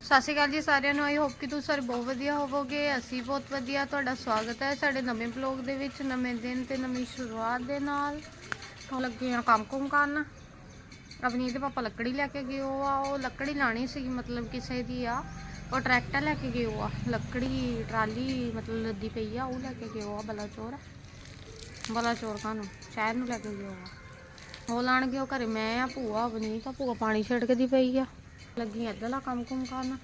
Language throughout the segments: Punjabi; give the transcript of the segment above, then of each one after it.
ਸਤਿ ਸ਼੍ਰੀ ਅਕਾਲ ਜੀ ਸਾਰਿਆਂ ਨੂੰ। ਆਈ ਹੋਪ ਕਿ ਤੁਸੀਂ ਸਾਰੇ ਬਹੁਤ ਵਧੀਆ ਹੋਵੋਗੇ। ਅਸੀਂ ਬਹੁਤ ਵਧੀਆ। ਤੁਹਾਡਾ ਸਵਾਗਤ ਹੈ ਸਾਡੇ ਨਵੇਂ ਬਲੌਗ ਦੇ ਵਿੱਚ, ਨਵੇਂ ਦਿਨ ਤੇ ਨਵੀਂ ਸ਼ੁਰੂਆਤ ਦੇ ਨਾਲ। ਹੁਣ ਲੱਗੇ ਆ ਕੰਮ ਕੁਮ ਕਰਨ। ਅਵਨੀਤ ਦੇ ਪਾਪਾ ਲੱਕੜੀ ਲੈ ਕੇ ਗਏ ਉਹ ਆ ਉਹ ਲੱਕੜੀ ਲਾਣੀ ਸੀ, ਮਤਲਬ ਕਿਸੇ ਦੀ ਆ। ਉਹ ਟਰੈਕਟਰ ਲੈ ਕੇ ਗਏ ਉਹ ਆ ਲੱਕੜੀ, ਟਰਾਲੀ, ਮਤਲਬ ਲੱਦੀ ਪਈ ਆ, ਉਹ ਲੈ ਕੇ ਗਏ ਉਹ ਆ ਬਲਾਚੋਰ। ਬਲਾਚੋਰ ਕਾਨੂੰ ਸ਼ਹਿਰ ਨੂੰ ਲੈ ਕੇ ਗਏ ਉਹ ਆ ਉਹ ਲਾਣਗੇ, ਉਹ ਘਰੇ ਮੈਂ ਆ, ਭੂਆ, ਅਵਨੀਤ। ਆ ਭੂਆ ਪਾਣੀ ਛਿੜਕਦੀ ਪਈ ਆ। ਲੱਗੀ ਇੱਧਰਲਾ ਕੰਮ ਕੁਮ ਕਰਨ।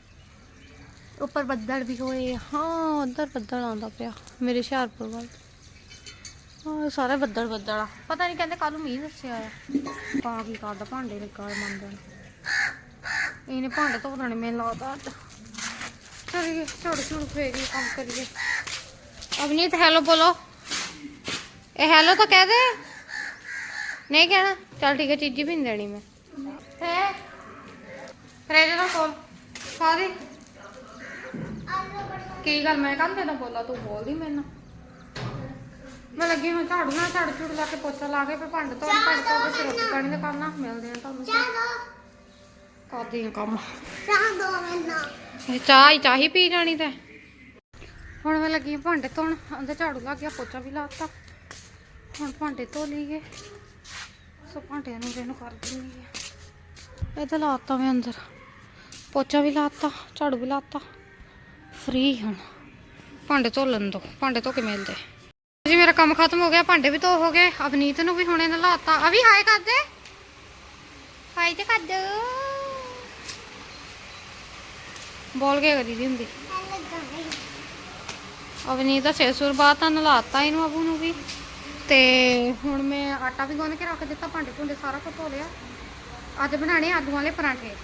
ਉੱਪਰ ਬੱਦਲ ਵੀ ਹੋਏ। ਹਾਂ, ਉਧਰ ਬੱਦਲ ਆਉਂਦਾ ਪਿਆ, ਮੇਰੇ ਹੁਸ਼ਿਆਰਪੁਰ ਵੱਲ। ਹਾਂ, ਸਾਰੇ ਬੱਦਲ ਬੱਦਲ ਆ। ਪਤਾ ਨਹੀਂ ਕਹਿੰਦੇ ਕੱਲ ਨੂੰ ਮੀਂਹ ਦੱਸਿਆ ਆ। ਪਾ ਕੀ ਕਰਦਾ ਭਾਂਡੇ ਲੱਗਾ ਮੰਦਣ ਇਹਨੇ ਭਾਂਡੇ ਧੋ ਦੇਣੇ ਮੈਨੂੰ ਲੱਗਦਾ ਅੱਜ। ਚਲੀਏ, ਝੜ ਫੇਰੀ ਕੰਮ ਕਰੀਏ। ਅਵਨੀਤ ਹੈਲੋ ਬੋਲੋ। ਇਹ ਹੈਲੋ ਤਾਂ ਕਹਿ ਦੇ। ਨਹੀਂ ਕਹਿਣਾ। ਚੱਲ ਠੀਕ ਹੈ, ਚੀਜ਼ੀ ਵੀ ਨਹੀਂ ਦੇਣੀ ਮੈਂ। ਹੈ? ਫਰੇਜ ਦਾ ਕੋਲ ਸਾਰੀ। ਕੀ ਗੱਲ ਮੈਂ ਕੰਮ ਤੇ ਨਾ ਬੋਲਾ? ਤੂੰ ਬੋਲਦੀ ਮੈਨੂੰ ਮੈਂ ਲੱਗੀ ਹਾਂ ਝਾੜੂ ਨਾਲ ਝਾੜੂ ਝੂੜ ਲਾ ਕੇ ਪੋਚਾ ਲਾ ਕੇ ਫਿਰ ਭਾਂਡੇ ਧੋ ਭਾਂਡੇ ਕੇ ਫਿਰ ਰੋਟੀ ਪਾਣੀ ਦਾ ਕਰਨਾ ਮਿਲਦੇ ਆ ਤੁਹਾਨੂੰ। ਕਰਦੀ ਹਾਂ ਕੰਮ। ਇਹ ਚਾਹ ਹੀ ਚਾਹੀ ਪੀ ਜਾਣੀ ਤੇ। ਹੁਣ ਮੈਂ ਲੱਗੀ ਹਾਂ ਭਾਂਡੇ ਧੋਣ ਅੰਦਰ ਝਾੜੂ ਲਾ ਗਿਆ ਪੋਚਾ ਵੀ ਲਾਤਾ ਹੁਣ ਭਾਂਡੇ ਧੋ ਲਈਏ ਸੋ ਭਾਂਡਿਆਂ ਨੂੰ ਇਹਨੂੰ ਕਰ ਦਿੰਦੀ ਆ। ਇਹ ਤਾਂ ਲਾਤਾ ਮੈਂ ਅੰਦਰ। ਪੋਚਾ ਵੀ ਲਾਤਾ, ਝਾੜੂ ਵੀ ਲਾਤਾ। ਫ੍ਰੀ ਹੁਣ। ਭਾਂਡੇ ਧੋ ਲੈਣ ਦੋ। ਭਾਂਡੇ ਧੋ ਕੇ ਮਿਲਦੇ ਜੀ, ਮੇਰਾ ਕੰਮ ਖਤਮ ਹੋ ਗਿਆ। ਭਾਂਡੇ ਵੀ ਧੋ ਹੋ ਗਏ। ਅਵਨੀਤ ਨੂੰ ਵੀ ਹੁਣੇ ਨਲਾਤਾ। ਆ ਵੀ ਹਾਏ ਕਰ ਦੇ। ਹਾਏ ਤੇ ਕਰ ਦੇ। ਬੋਲ ਕੇ ਕਰੀ ਦੀ ਹੁੰਦੀ। ਅਵਨੀਤ ਦਾ ਸਿਰ ਸੁਰ ਬਾਤ ਤਾਂ ਨਲਾਤਾ ਇਹਨੂੰ, ਅਬੂ ਨੂੰ ਵੀ। ਤੇ ਹੁਣ ਮੈਂ ਆਟਾ ਵੀ ਗੁੰਨ ਕੇ ਰੱਖ ਦਿੱਤਾ। ਭਾਂਡੇ ਭੁੰਡੇ ਸਾਰਾ ਕੁਝ ਧੋ ਲਿਆ। ਅੱਜ ਬਣਾਣੇ ਆਲੂ ਵਾਲੇ ਪਰਾਂਠੇ।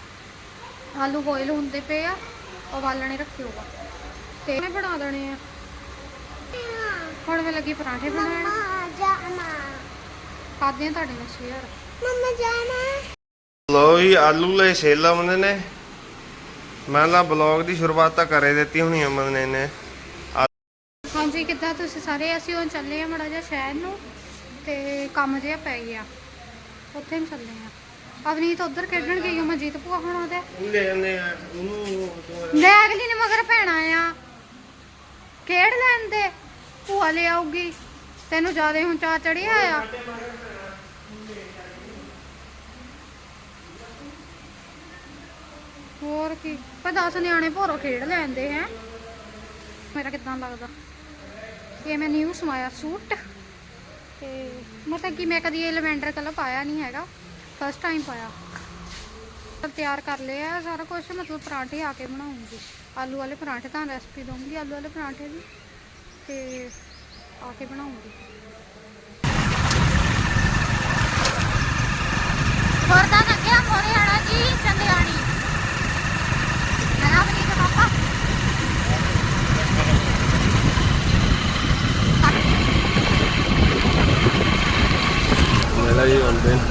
ਆਲੂ ਬੋਇਲ ਹੁੰਦੇ ਪਏ ਆ ਉਬਾਲਣੇ ਰੱਖੇ ਹੋਗਾ ਤੇ ਮੈਂ ਬਣਾ ਦੇਣੇ ਆ। ਹੁਣ ਮੈਂ ਲੱਗੀ ਪਰਾਂਠੇ ਬਣਾਉਣ। ਖਾਦੇ ਆ ਤੁਹਾਡੇ ਨਾਲ ਸ਼ੇਅਰ ਲੋ ਜੀ ਆਲੂ ਲੈ ਛੇਲਾ ਮੰਨੇ ਨੇ। ਮੈਂ ਨਾ ਬਲੌਗ ਦੀ ਸ਼ੁਰੂਆਤ ਤਾਂ ਕਰੇ ਦਿੱਤੀ ਹੋਣੀ ਅਮਨ ਨੇ ਨੇ ਹਾਂਜੀ ਕਿੱਦਾਂ ਤੁਸੀਂ ਸਾਰੇ? ਅਸੀਂ ਹੁਣ ਚੱਲੇ ਆ ਮੜਾ ਜਿਹਾ ਸ਼ਹਿਰ ਨੂੰ ਤੇ ਕੰਮ ਜਿਹਾ ਪੈ ਗਿਆ। ਉੱਥੇ ਨੂੰ ਚੱਲੇ ਆ। ਅਵਨੀਤ ਉਧਰ ਖੇਡਣ ਗਈ ਆ ਮਨਜੀਤ ਭੂਆ ਹੁਣ ਉਹਦੇ। ਲੈ ਜਾਂਦੇ ਆ ਉਹਨੂੰ ਲੈ ਅਗਲੀ ਨੇ ਮਗਰ ਭੈਣਾ ਆ ਖੇਡ ਲੈਣ ਦੇ ਭੂਆ ਲੈ ਆਊਗੀ। ਤੈਨੂੰ ਜ਼ਿਆਦਾ ਹੁਣ ਚਾ ਚੜਿਆ ਆ। ਹੋਰ ਕੀ ਪਰ 10 ਨਿਆਣੇ ਭੋਰੋ ਖੇਡ ਲੈਂਦੇ ਹੈ। ਮੇਰਾ ਕਿਦਾਂ ਲੱਗਦਾ? ਇਹ ਮੈਂ ਨਿਊ ਸਮਾਇਆ ਸੂਟ। ਤੇ ਮਤਲਬ ਕਿ ਮੈਂ ਕਦੀ ਇਹ ਲਵੈਂਡਰ ਕਲਰ ਪਾਇਆ ਨਹੀਂ ਹੈਗਾ। ਫਸਟ ਟਾਈਮ ਪਾਇਆ। ਤਿਆਰ ਕਰ ਲਿਆ ਸਾਰਾ ਕੁਝ ਮਤਲਬ ਪਰਾਂਠੇ ਆ ਕੇ ਬਣਾਉਂਗੀ। ਆਲੂ ਵਾਲੇ ਪਰਾਂਠੇ ਤਾਂ ਰੈਸਪੀ ਦਊਂਗੀ, ਆਲੂ ਵਾਲੇ ਪਰਾਂਠੇ ਦੀ ਤੇ ਆ ਕੇ ਬਣਾਉਂਗੀ। ਵਰਦਾ ਲੱਗਿਆ ਮੋਰੇ ਆਣਾ ਜੀ, ਚੰਦਿਆਣੀ। ਮੈਂ ਆਪਣੀ ਤੇ ਪਾਪਾ। ਮੇਲਾ ਜੀ ਹੁੰਦੇ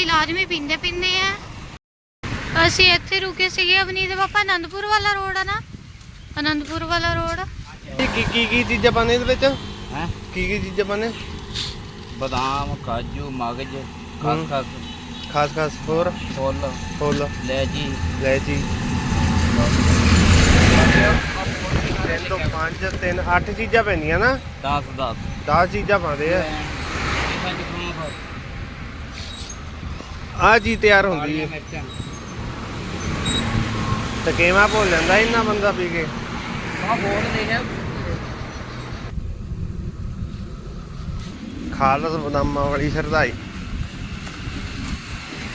ਅਸੀਂ ਲਾਜ਼ਮੀ ਪੀਂਦੇ ਪੀਂਦੇ ਆ। ਅਸੀਂ ਇੱਥੇ ਰੁਕੇ ਸੀਗੇ ਅਵਨੀ ਦੇ ਪਾਪਾ ਆਨੰਦਪੁਰ ਵਾਲਾ ਰੋਡ ਆ ਨਾ। ਆਨੰਦਪੁਰ ਵਾਲਾ ਰੋਡ। ਕੀ ਕੀ ਕੀ ਚੀਜ਼ਾਂ ਪਾਣੇ ਇਹਦੇ ਵਿੱਚ? ਹੈ? ਕੀ ਕੀ ਚੀਜ਼ਾਂ ਪਾਣੇ ਬਦਾਮ ਕਾਜੂ ਮਗਜ ਖਾਸ ਖਾਸ। ਹੋਰ? ਫੁੱਲ। ਫੁੱਲ। ਲੈਜੀ ਲੈਚੀ। ਤਿੰਨ ਤੋਂ ਪੰਜ ਤਿੰਨ ਅੱਠ ਚੀਜ਼ਾਂ ਪੈਂਦੀਆਂ ਨਾ। 10 10 10 ਚੀਜ਼ਾਂ ਪਾਉਂਦੇ ਆ। ਆ ਜੀ ਤਿਆਰ ਹੁੰਦੀ ਹੈ। ਮਿਰਚਾਂ ਤੇ ਕਿਵੇਂ ਭੁੱਲ ਜਾਂਦਾ ਇੰਨਾ ਬੰਦਾ ਪੀ ਕੇ? ਆ ਬੋਲ ਦੇ ਰਿਹਾ ਖਾਲਸ ਬਦਾਮਾਂ ਵਾਲੀ ਸਰਦਾਈ।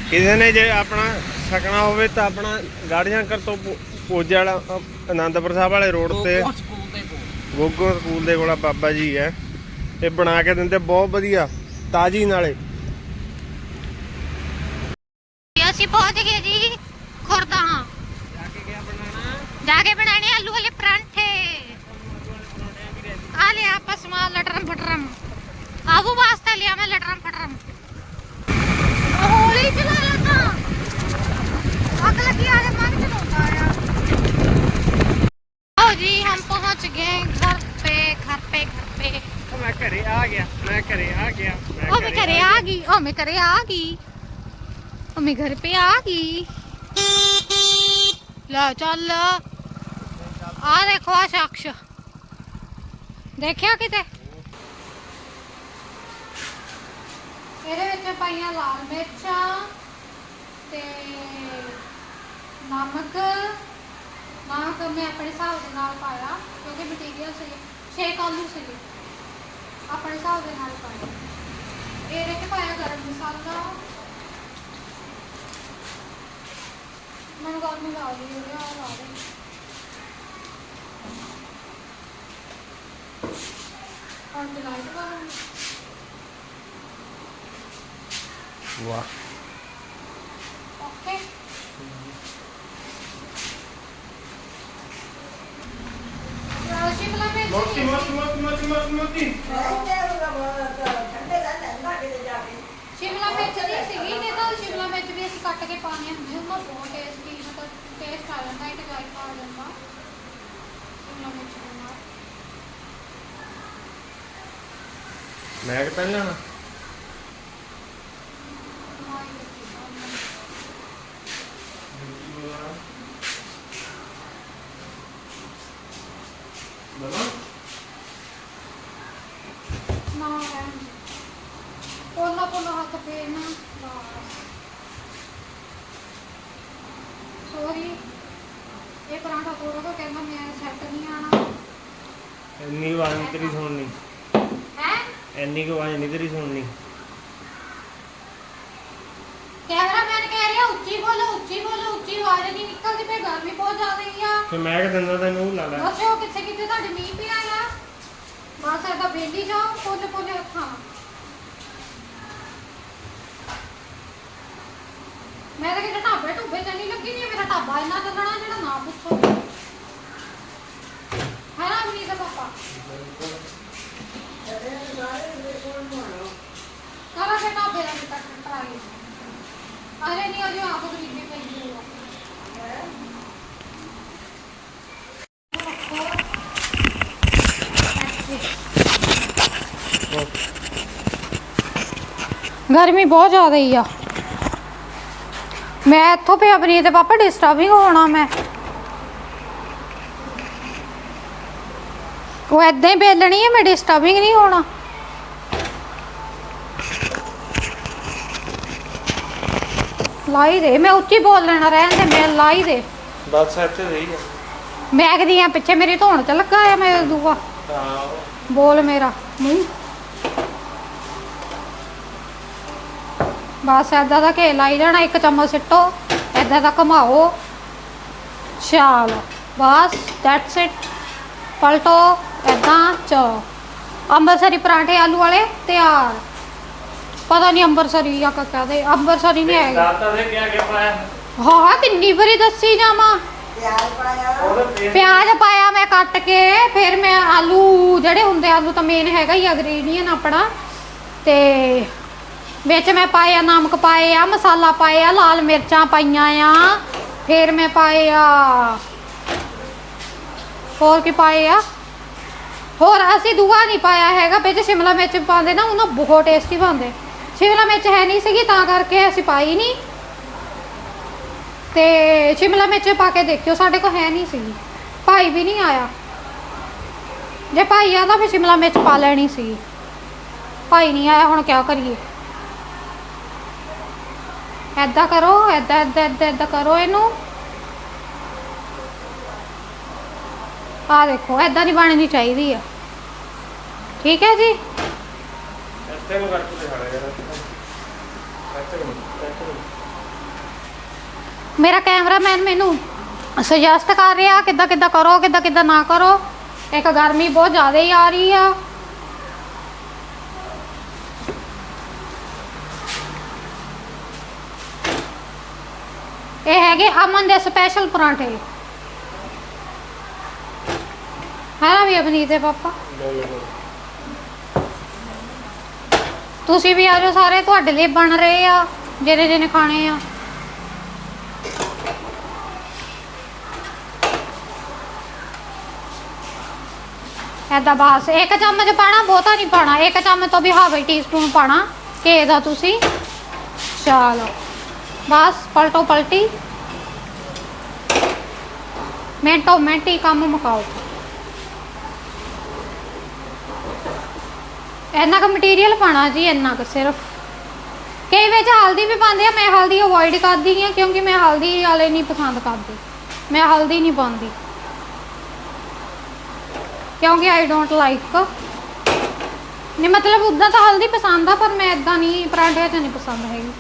ਕਿਸੇ ਨੇ ਜੇ ਆਪਣਾ ਸਕਣਾ ਹੋਵੇ ਤਾਂ ਆਪਣਾ ਗਾੜੀਆਂ ਕਰ ਤੋਂ ਪੋਜੇ ਵਾਲਾ ਆਨੰਦਪੁਰ ਸਾਹਿਬ ਵਾਲੇ ਰੋਡ ਤੇ ਗੋਗੋ ਸਕੂਲ ਦੇ ਕੋਲ। ਬਾਬਾ ਜੀ ਹੈ। ਇਹ ਬਣਾ ਕੇ ਦਿੰਦੇ ਬਹੁਤ ਵਧੀਆ ਤਾਜੀ ਨਾਲੇ। ਅਸੀਂ ਪਹੁੰਚ ਗਏ ਜੀ ਖੁਰਦਾ ਹਾਂ ਜਾ ਕੇ ਗਿਆ ਬਣਾਣਾ ਜਾ ਕੇ ਬਣਾਣੇ ਆਲੂ ਵਾਲੇ ਪਰਾਂਠੇ ਆ ਲਿਆ ਆਪਾਂ ਸਮਾਨ ਲਟਰਮ ਫਟਰਮ ਆਬੂ ਵਾਸਤੇ ਲਿਆ ਮੈਂ ਲਟਰਮ ਫਟਰਮ ਉਹ ਹੌਲੀ ਚਲਾ ਲੱਗਾ ਅੱਗ ਲੱਗੀ ਆ ਕੇ ਮਨ ਚਲਾਉਂਦਾ ਆ आओ जी हम पहुंच गए घर पे घर पे घर पे ਮੈਂ ਘਰੇ ਆ ਗਿਆ ਮੈਂ ਘਰੇ ਆ ਗਿਆ ओ मैं घरे आ गई ओ मैं घरे आ गई ओ मैं घर पे आ गई ला चल आ देखो आ शख्स ਦੇਖਿਆ ਕਿਤੇ ਇਹਦੇ ਵਿੱਚ ਪਾਈਆਂ ਲਾਲ ਮਿਰਚਾਂ ਤੇ ਨਮਕ ਨਮਕ ਮੈਂ ਆਪਣੇ ਹਿਸਾਬ ਦੇ ਨਾਲ ਪਾਇਆ ਕਿਉਂਕਿ ਮਟੀਰੀਅਲ ਸੀ 6 ਆਲੂ ਸੀਗੇ ਆਪਣੇ ਹਿਸਾਬ ਦੇ ਨਾਲ ਪਾਇਆ ਇਹਦੇ ਵਿੱਚ ਪਾਇਆ ਗਰਮ ਮਸਾਲਾ ਮੈਨੂੰ ਗਰਮ ਲਾ ਓਕੇ। ਸ਼ਿਮਲਾ ਮਿਰਚ ਮੋਤੀ ਮੋਤੀ ਮੋਤੀ ਮੋਤੀ ਮੋਤੀ ਮੋਤੀ। ਸ਼ਿਮਲਾ ਸੀਗੀ ਨਹੀਂ ਤਾਂ ਸ਼ਿਮਲਾ ਮਿਰਚ ਵੀ ਅਸੀਂ ਕੱਟ ਕੇ ਪਾਉਣੀ ਹੁੰਦੀ ਉਹਨਾਂ ਬਹੁਤ ਟੇਸਟੀ ਮਤਲਬ ਟੇਸਟ ਆ ਜਾਂਦਾ ਇੱਕ ਜਾਇਕਾ ਆ ਜਾਂਦਾ ਸ਼ਿਮਲਾ ਮਿਰਚ ਦੇ ਨਾਲ ਮੈਂ ਕਿ ਪਹਿਲਾਂ ਨਾ ਮਾਈ ਲੱਗੀ ਸਾਨੂੰ। ਨਾ ਰਹਿਣ ਦੇ। ਪੋਲਾ ਪੋਲਾ ਹੱਥ ਫੇਰਨਾ ਬਸ ਸੋਰੀ ਇਹ ਪਰਾਂਠਾ ਕੋਰੋਗਾ ਕਹਿੰਦਾ ਮੈਂ ਸੈੱਟ ਨਹੀਂ ਆਣਾ ਇੰਨੀ ਆਵਾਜ਼ ਨਹੀਂ ਤੇਰੀ ਸੁਣਨੀ ਹੈ ਇੰਨੀ ਕੁ ਆਵਾਜ਼ ਨਹੀਂ ਤੇਰੀ ਸੁਣਨੀ ਕੈਮਰਾਮੈਨ ਕਹਿ ਰਿਹਾ ਉੱਚੀ ਬੋਲੋ ਉੱਚੀ ਬੋਲੋ ਉੱਚੀ ਆਵਾਜ਼ ਨਹੀਂ ਨਿਕਲਦੀ ਪਈ ਗਰਮੀ ਬਹੁਤ ਜ਼ਿਆਦਾ ਹੀ ਆ ਤੇ ਮੈਂ ਕਿ ਦਿੰਦਾ ਤੈਨੂੰ ਲਾ ਲੈ ਦੱਸਿਓ ਕਿੱਥੇ ਕਿੱਥੇ ਤੁਹਾਡੇ ਮੀਂਹ ਪਿਆ ਆ ਬਸ ਇਹਦਾ ਬੇਲੀ ਜਾਓ ਪੋਲੇ ਪੋਲੇ ਅੱਖਾਂ ਮੈਂ ਤਾਂ ਕਿਤੇ ਢਾਬੇ ਢੁੱਬੇ ਤੇ ਨਹੀਂ ਲੱਗੀ ਨਹੀਂ, ਮੇਰਾ ਢਾਬਾ ਇੰਨਾ ਚੱਲਣਾ ਜਿਹੜਾ ਨਾ ਪੁੱਛੋ। ਹੈ ਨਾ ਅਮਨੀ ਦਾ ਪਾਪਾ? ਕਰਾ ਕੇ ਢਾਬੇ ਦਾ ਵੀ ਤੱਕ ਟਰਾਈ ਅਰੇ ਨਹੀਂ, ਅਜੇ ਆਪ ਗਰੀਬੀ ਪਈ ਹੋਆ ਗਰਮੀ ਬਹੁਤ ਜ਼ਿਆਦਾ ਹੀ ਆ। ਮੈਂ ਇੱਥੋਂ ਪਿਆ ਬਣੀ ਤੇ ਪਾਪਾ ਡਿਸਟਰਬਿੰਗ ਹੋਣਾ ਮੈਂ। ਉਹ ਏਦਾਂ ਹੀ ਬੇਲਣੀ ਹੈ ਮੈਂ ਡਿਸਟਰਬਿੰਗ ਨਹੀਂ ਹੋਣਾ। ਲਾਈ ਦੇ ਮੈਂ ਉੱਚੀ ਬੋਲ ਲੈਣਾ ਰਹਿਣ ਦੇ ਮੈਂ ਲਾਈ ਦੇ। ਬਸ ਇੱਥੇ ਰਹੀ ਆ। ਮੈਂ ਕਹਦੀ ਆ ਪਿੱਛੇ ਮੇਰੀ ਧੋਣ ਚ ਲੱਗਾ ਆ ਮੈਂ ਦੂਆ। ਹਾਂ। ਬੋਲ ਮੇਰਾ ਮੂੰਹ ਬਸ ਏਦਾਂ ਦਾ ਘੇ ਲਾਈ ਜਾਣਾ ਇੱਕ ਚਮਚ ਸਿੱਟੋ ਏਦਾਂ ਦਾ ਘਮਾਓ ਚਾਲ ਬਸ ਦੈਟਸ ਇਟ ਪਲਟੋ ਏਦਾਂ ਚ। ਅੰਬਰਸਰੀ ਪਰਾਂਠੇ ਆਲੂ ਵਾਲੇ ਤਿਆਰ। ਪਤਾ ਨਹੀਂ ਅੰਬਰਸਰੀ ਜਾਂ ਕਾ ਕਹਦੇ ਅੰਬਰਸਰੀ ਨਹੀਂ ਹੈਗਾ। ਦਾਤਾ ਦੇ ਕਿਆ ਕਿਆ ਪਾਇਆ? ਹਾਂ ਕਿੰਨੀ ਵਾਰੀ ਦੱਸੀ ਜਾਵਾਂ। ਪਿਆਜ਼ ਪਾਇਆ। ਮੈਂ ਕੱਟ ਕੇ ਫਿਰ ਮੈਂ ਆਲੂ ਜਿਹੜੇ ਹੁੰਦੇ ਆਲੂ ਤਾਂ ਮੇਨ ਹੈਗਾ ਹੀ ਇੰਗਰੀਡੀਅਨ ਆਪਣਾ। ਤੇ ਵਿੱਚ ਮੈਂ ਪਾਏ ਆ ਨਮਕ ਪਾਏ ਆ, ਮਸਾਲਾ ਪਾਏ ਆ, ਲਾਲ ਮਿਰਚਾਂ ਪਾਈਆਂ ਆ। ਫਿਰ ਮੈਂ ਪਾਏ ਆ, ਹੋਰ ਕੀ ਪਾਏ ਆ? ਹੋਰ ਅਸੀਂ ਦੂਆ ਨਹੀਂ ਪਾਇਆ ਹੈਗਾ, ਵਿੱਚ ਸ਼ਿਮਲਾ ਮਿਰਚ ਪਾਉਂਦੇ ਨਾ, ਉਹਨਾਂ ਬਹੁਤ ਟੇਸਟੀ ਬਣਦੇ। ਸ਼ਿਮਲਾ ਮਿਰਚ ਹੈ ਨਹੀਂ ਸੀਗੀ, ਤਾਂ ਕਰਕੇ ਅਸੀਂ ਪਾਈ ਨਹੀਂ। ਤੇ ਸ਼ਿਮਲਾ ਮਿਰਚ ਪਾ ਕੇ ਦੇਖਿਓ, ਸਾਡੇ ਕੋਲ ਹੈ ਨਹੀਂ ਸੀਗੀ। ਭਾਈ ਵੀ ਨਹੀਂ ਆਇਆ। ਜੇ ਭਾਈ ਆਦਾ ਫਿਰ ਸ਼ਿਮਲਾ ਮਿਰਚ ਪਾ ਲੈਣੀ ਸੀ। ਭਾਈ ਨਹੀਂ ਆਇਆ, ਹੁਣ ਕੀ ਕਰੀਏ? ਐਦਾਂ ਕਰੋ ਐਦਾਂ ਐਦਾਂ ਐਦਾਂ ਐਦਾਂ ਕਰੋ ਇਹਨੂੰ। ਆ ਦੇਖੋ ਐਦਾਂ ਦੀ ਬਣਨੀ ਚਾਹੀਦੀ ਆ। ਠੀਕ ਹੈ ਜੀ? ਇੱਥੇ ਨੂੰ ਕਰਕੇ ਦਿਖਾ ਦੇ ਯਾਰ। ਇੱਥੇ ਨੂੰ ਇੱਥੇ ਨੂੰ ਮੇਰਾ ਕੈਮਰਾਮੈਨ ਮੈਨੂੰ ਸੁਜੈਸਟ ਕਰ ਰਿਹਾ ਕਿੱਦਾਂ ਕਿੱਦਾਂ ਕਰੋ ਕਿੱਦਾਂ ਕਿੱਦਾਂ ਨਾ ਕਰੋ। ਇੱਕ ਗਰਮੀ ਬਹੁਤ ਜ਼ਿਆਦਾ ਹੀ ਆ ਰਹੀ ਆ। ਇਹ ਹੈਗੇ ਅਮਨ ਦੇ ਸਪੈਸ਼ਲ ਪਰਾਂਠੇ। ਹਾਂ ਵੀ ਅਵਨੀਤ ਦੇ ਪਾਪਾ? ਤੁਸੀਂ ਵੀ ਆ ਜਾਓ ਸਾਰੇ, ਤੁਹਾਡੇ ਲਈ ਬਣ ਰਹੇ ਆ, ਜਿਹੜੇ ਜਿਹਨੇ ਖਾਣੇ ਆ। ਐਦਾਂ ਬਸ, ਇੱਕ ਚਮਚ ਪਾਣਾ, ਬਹੁਤਾ ਨਹੀਂ ਪਾਣਾ। ਇੱਕ ਚਮਚ ਤੋਂ ਵੀ ਹਾਫ ਟੀਸਪੂਨ ਪਾਣਾ, ਘੇ ਦਾ ਤੁਸੀਂ। ਚਲੋ। ਬਸ, ਪਲਟੋ ਪਲਟੀ। ਮਿੰਟੋ ਮਿੰਟੀ ਕੰਮ ਮੁਕਾਓ। ਇੰਨਾ ਕੁ ਮਟੀਰੀਅਲ ਪਾਣਾ ਜੀ, ਇੰਨਾ ਕੁ ਸਿਰਫ। ਕਈ ਵਿੱਚ ਹਲਦੀ ਵੀ ਪਾਉਂਦੇ ਆ, ਮੈਂ ਹਲਦੀ ਅਵੋਇਡ ਕਰਦੀ ਹਾਂ ਕਿਉਂਕਿ ਮੈਂ ਹਲਦੀ ਵਾਲੇ ਨਹੀਂ ਪਸੰਦ ਕਰਦੀ। ਮੈਂ ਹਲਦੀ ਨਹੀਂ ਪਾਉਂਦੀ। ਕਿਉਂਕਿ ਆਈ ਡੋਂਟ ਲਾਈਕ ਨਹੀਂ, ਮਤਲਬ ਉਦਾਂ ਤਾਂ ਹਲਦੀ ਪਸੰਦ ਆ, ਪਰ ਮੈਂ ਇਦਾਂ ਨਹੀਂ, ਪਰਾਂਠਿਆਂ 'ਚ ਨਹੀਂ ਪਸੰਦ ਹੈਗੀ।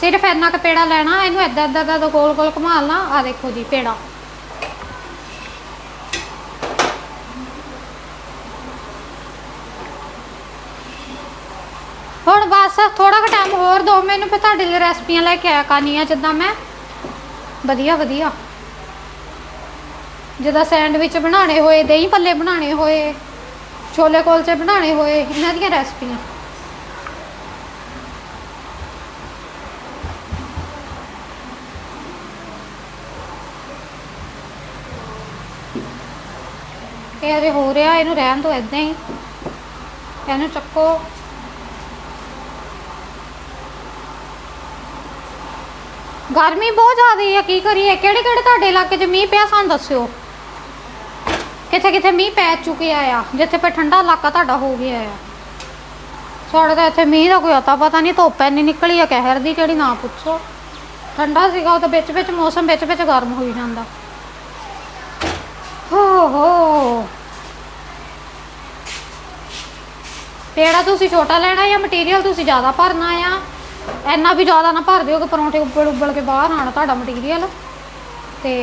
ਸਿਰਫ ਇੰਨਾ ਕੁ ਪੇੜਾ ਲੈਣਾ, ਇਹਨੂੰ ਏਦਾਂ ਏਦਾਂ ਦਾ ਗੋਲ ਗੋਲ ਘੁਮਾਲਣਾ ਆ ਦੇਖੋ ਜੀ, ਪੇੜਾ। ਹੁਣ ਬਸ ਥੋੜਾ ਕੁ ਟਾਈਮ ਹੋਰ ਦੋ ਮੈਨੂੰ ਫਿਰ ਤੁਹਾਡੇ ਲਈ ਰੈਸਪੀਆਂ ਲੈ ਕੇ ਆਇਆ ਕਰਨੀਆਂ ਜਿੱਦਾਂ ਮੈਂ। ਵਧੀਆ ਵਧੀਆ। ਜਿੱਦਾਂ ਸੈਂਡਵਿਚ ਬਣਾਉਣੇ ਹੋਏ, ਦਹੀਂ ਭੱਲੇ ਬਣਾਉਣੇ ਹੋਏ, ਛੋਲੇ ਕੋਲਚੇ ਬਣਾਉਣੇ ਹੋਏ, ਇਹਨਾਂ ਦੀਆਂ ਰੈਸਪੀਆਂ। ਇਹ ਅਜੇ ਹੋ ਰਿਹਾ, ਇਹਨੂੰ ਰਹਿਣ ਤੋਂ ਇਦਾਂ ਹੀ। ਇਹਨੂੰ ਚੱਕੋ। ਗਰਮੀ ਬਹੁਤ ਜ਼ਿਆਦਾ ਹੈ ਕੀ ਕਰੀਏ? ਕਿਹੜੇ ਕਿਹੜੇ ਤੁਹਾਡੇ ਇਲਾਕੇ 'ਚ ਮੀਂਹ ਪਿਆ ਸਾਨੂੰ ਦੱਸਿਓ। ਕਿੱਥੇ ਕਿੱਥੇ ਮੀਂਹ ਪੈ ਚੁੱਕਿਆ ਆ, ਜਿੱਥੇ ਪੇ ਠੰਡਾ ਇਲਾਕਾ ਤੁਹਾਡਾ ਹੋ ਗਿਆ ਆ। ਸਾਡੇ ਤਾਂ ਇੱਥੇ ਮੀਂਹ ਦਾ ਕੋਈ ਅਤਾ ਪਤਾ ਨਹੀਂ, ਧੁੱਪ ਇੰਨੀ ਨਿਕਲੀ ਆ, ਕਹਿਰ ਦੀ ਜਿਹੜੀ ਨਾ ਪੁੱਛੋ। ਠੰਡਾ ਸੀਗਾ, ਉਹ ਤਾਂ ਵਿੱਚ ਵਿੱਚ ਮੌਸਮ ਵਿੱਚ ਵਿੱਚ ਗਰਮ ਹੋਈ ਜਾਂਦਾ। ਹੋ ਹੋ ਪੇੜਾ ਤੁਸੀਂ ਛੋਟਾ ਲੈਣਾ ਜਾਂ ਮਟੀਰੀਅਲ ਤੁਸੀਂ ਜ਼ਿਆਦਾ ਭਰਨਾ ਆ? ਇੰਨਾ ਵੀ ਜ਼ਿਆਦਾ ਨਾ ਭਰ ਦਿਓ ਕਿ ਪਰੌਂਠੇ ਉੱਬਲ ਉੱਬਲ ਕੇ ਬਾਹਰ ਆਣ ਤੁਹਾਡਾ ਮਟੀਰੀਅਲ ਤੇ